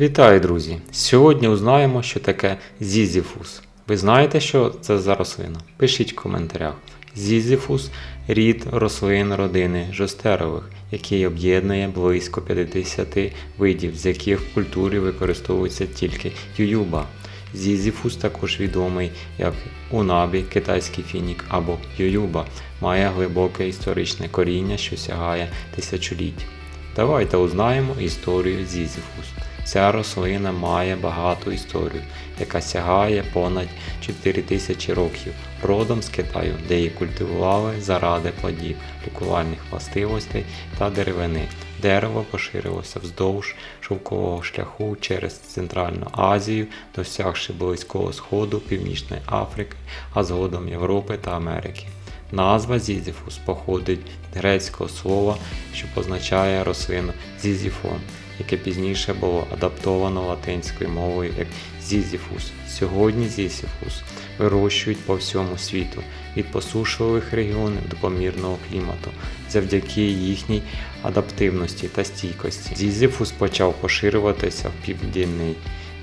Вітаю, друзі! Сьогодні узнаємо, що таке зізіфус. Ви знаєте, що це за рослина? Пишіть в коментарях. Зізіфус рід рослин родини жостерових, який об'єднує близько 50 видів, з яких в культурі використовується тільки ююба. Зізіфус також відомий як унабі, китайський фінік або ююба, має глибоке історичне коріння, що сягає тисячоліть. Давайте узнаємо історію Зізіфус. Ця рослина має багату історію, яка сягає понад 4000 років, родом з Китаю, де її культивували заради плодів, лікувальних властивостей та деревини. Дерево поширилося вздовж шовкового шляху через Центральну Азію, досягши Близького Сходу, Північної Африки, а згодом Європи та Америки. Назва Зізіфус походить від грецького слова, що позначає рослину зізіфон, яке пізніше було адаптовано латинською мовою як зізіфус. Сьогодні зізіфус вирощують по всьому світу від посушливих регіонів до помірного клімату завдяки їхній адаптивності та стійкості. Зізіфус почав поширюватися в південній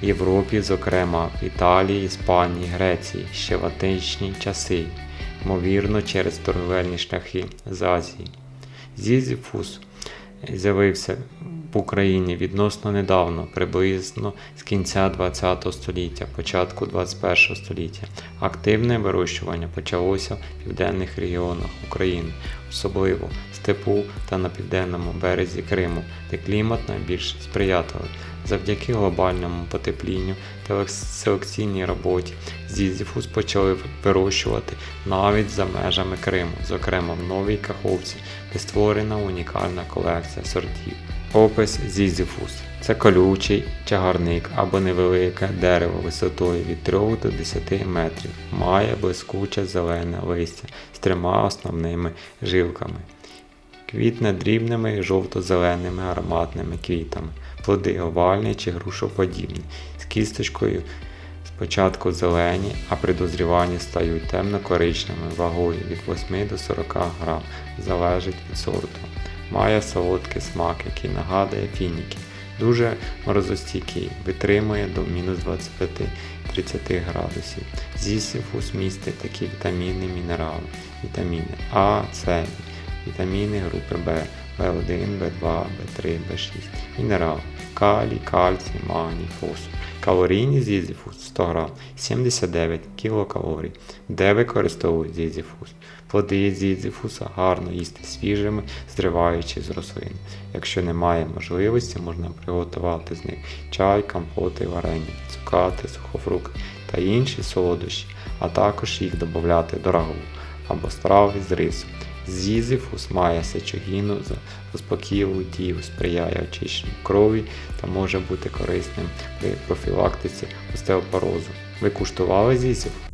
Європі, зокрема в Італії, Іспанії, Греції ще в античні часи ймовірно через торговельні шляхи з Азії. Зізіфус з'явився в Україні відносно недавно, приблизно з кінця ХХ століття, початку ХХ століття. Активне вирощування почалося в південних регіонах України, особливо в степу та на південному березі Криму, де клімат найбільш сприятливий. Завдяки глобальному потеплінню та селекційній роботі Зізіфус почали вирощувати навіть за межами Криму, зокрема в Новій Каховці, де створена унікальна колекція сортів. Опис Зізіфус це колючий чагарник або невелике дерево висотою від 3 до 10 метрів, має блискуче зелене листя з трьома основними жилками. Квітне дрібними жовто-зеленими ароматними квітами, плоди овальні чи грушоподібні, з кісточкою спочатку зелені, а при дозріванні стають темно-коричневими вагою від 8 до 40 грам, залежить від сорту. Має солодкий смак, який нагадує фініки. Дуже морозостійкий, витримує до мінус 25-30 градусів. Зісифус містить такі вітаміни, мінерали, вітаміни А, С, вітаміни групи В, В1, В2, В3, В6, мінерали, калій, кальцій, магній, фосфор. Калорійні зізіфус 100 грам, 79 кілокалорій. Де використовують зізіфус? Плоди зізіфуса гарно їсти свіжими, зриваючи з рослин. Якщо немає можливості, можна приготувати з них чай, компоти, варення, цукати, сухофрукти та інші солодощі, а також їх додати до рагу або страви з рису. Зізифус має сечогіну, заспокійливу дію, сприяє очищенню крові та може бути корисним при профілактиці остеопорозу. Ви куштували зізифус?